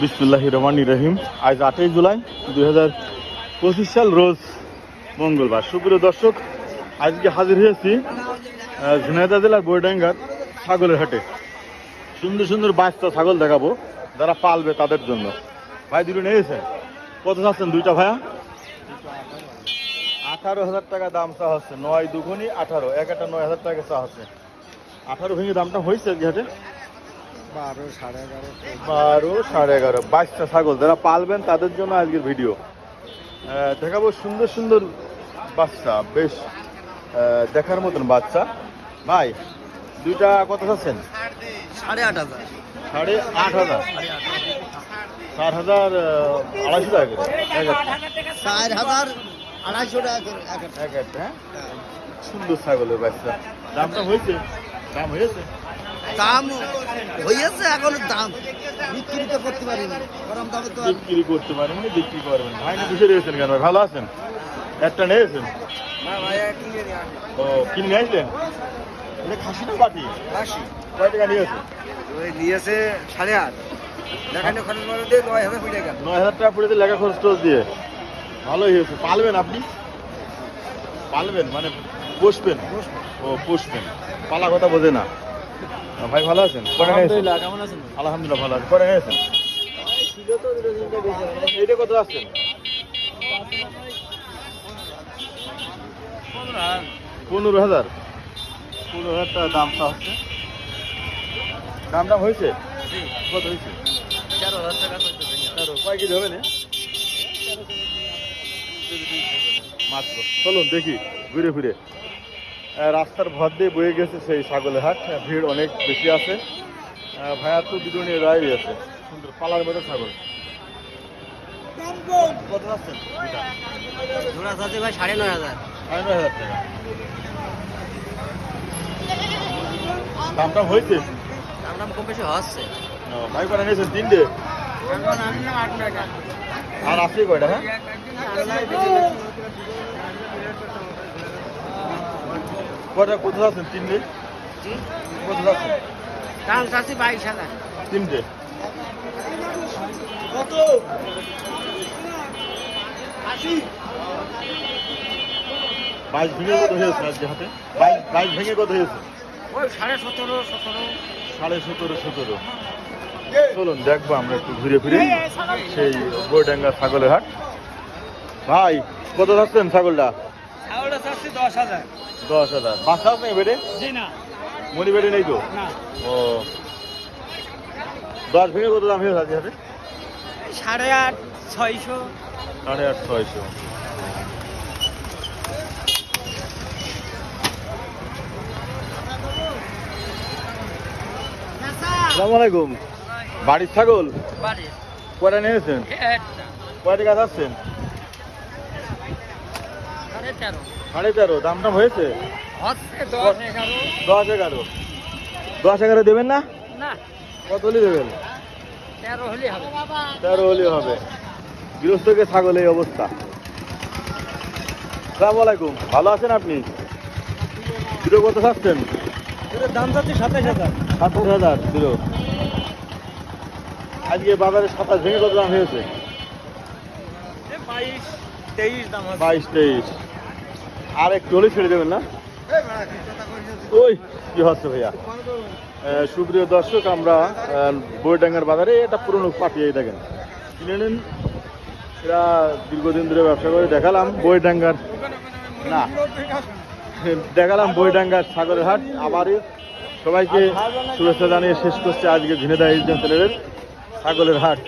বিসমুল্লাহ রহমান রহিম। আজ আটই জুলাই দুই হাজার পঁচিশ সাল রোজ মঙ্গলবার। সুপ্রিয় দর্শক আজকে হাজির হয়েছি আহ, ঝিনাইদহ জেলার বৈডাঙ্গার ছাগলের হাটে। সুন্দর সুন্দর বাচ্চা ছাগল দেখাবো যারা পালবে তাদের জন্য। ভাই দুটো নিয়েছেন কত চাচ্ছেন? দুইটা ভাইয়া? আঠারো হাজার টাকা দাম চা হচ্ছে। নয় দুগুনি আঠারো। এক একটা নয় হাজার টাকা চা হচ্ছে। আঠারো ভেঙে দামটা হয়েছে হাটে। বারো সাড়ে এগারো। বারো সাড়ে এগারো। বাইশটা ছাগল যারা পালবেন তাদের জন্য আজকের ভিডিও দেখাবো সুন্দর সুন্দর বাচ্চা বেশ দেখার মতন বাচ্চা। ভাই দুইটা কত চাচ্ছেন? সাড়ে আট হাজার। সাড়ে আট হাজার? চার হাজার আড়াইশো টাকা চার হাজার আড়াইশো টাকা। এক একটা হ্যাঁ? সুন্দর ছাগলের বাচ্চা। দামটা হয়েছে? দাম হয়েছে? দাম হয়েছে এখন দাম। বিক্রি তো করতে পারিনি গরম দামে তো বিক্রি করতে পারেন না বিক্রি করবেন ভাই না কিসে রয়েছেন কেন? ভালো আছেন? একটা নিয়েছেন? ও কিনে নিয়ে আসলেন? এটা খাসি না পাটি আসি কয় টাকা নিয়েছে ওই নিয়েছে সাড়ে আট। দেখানো খরচ করে দিয়ে নয় হাজার ফুটে গেল নয় হাজার টাকা পড়েছে লেখা খরচ টরচ দিয়ে। ভালোই হয়েছে। পালবেন আপনি? পালবেন মানে পুষবেন। ও পুষবেন। পালা কথা বোঝে না। ভাই ভালো আছেন? কেমন আছেন? আলহামদুলিল্লাহ ভালো আছে। পরে নিয়েছেন এইটা কত আসছেন? পনেরো হাজার। পনেরো হাজার টাকা দামটা হচ্ছে। দাম দাম হয়েছে? কত হয়েছে? তেরো হাজার টাকা তেরো কয় কেজি হবে না? মাত্র। চলুন দেখি ঘুরে আহ, রাস্তার ভর দিয়ে বয়ে গেছে সেই ছাগলের হাট। ভিড় অনেক বেশি আছে। ভাইয়া তো দুজনে রায় আছে। সুন্দর পালার মতো ছাগল। কত জোড়া আছে ভাই সাড়ে নয় হাজার। সাড়ে নয় হাজার টাকা। দামটা হয়েছে? দাম দাম কম বেশি হচ্ছে। ভাই কটা নিয়েছেন? তিনটে? আর আছে কয়টা হ্যাঁ? কয়টা কোথায় যাচ্ছেন তিনটে? কোথায় যাচ্ছেন দাম চাচ্ছি বাইশ হাজার। তিনটে? বাইশ ভেঙে কত হয়েছে আজকে হাতে? বাইশ বাইশ ভেঙে কত হয়েছে? ওই সাড়ে সতেরো সতেরো। সাড়ে সতেরো সতেরো। চলুন দেখব আমরা একটু ঘুরে ফিরে। সেই বইডাঙ্গা ছাগলের হাট। ভাই কত যাচ্ছেন ছাগলটা ছাগলটা? চাচ্ছি দশ হাজার। দশ হাজার। বাচ্চা আছে বেডে? জি না। মনি বেডে নেই তো? না। ও। দশ ভেঙে কত দাম হয়েছে আজকে সাড়ে আট ছয়শো। সাড়ে আট ছয়শো। আলাইকুম। বাড়ির ছাগল? কয়টা নিয়েছেন কয় টাকা যাচ্ছেন সাড়ে তেরো। দাম টাম হয়েছে? দশ এগারো। দশ এগারো। দেবেন না? না। কত হলে দেবেন? তেরো হলে হবে। তেরো হলে হবে। গৃহস্থকে ছাগল এই অবস্থা। সালাম আলাইকুম। ভালো আছেন আপনি? কিলো কত খাচ্ছেন দাম যাচ্ছে সাতাশ হাজার। সাতাশ হাজার কিলো আজকে বাজারে সাতাশ ভেঙে কত দাম হয়েছে? বাইশ তেইশ দাম বাইশ তেইশ। আর একটু হলে ছেড়ে দেবেন না? ওই, কি হচ্ছে ভাইয়া? সুপ্রিয় দর্শক, আমরা বইডাঙ্গার বাজারে এটা পুরনো এই দেখেন। কিনে নিন। এরা দীর্ঘদিন ধরে ব্যবসা করে, দেখালাম বইডাঙ্গার না। দেখালাম বইডাঙ্গার সাগরের হাট, আবারই সবাইকে শুভেচ্ছা জানিয়ে শেষ করছে আজকে ঝিনেদা ইজেন ছাগলের হাট।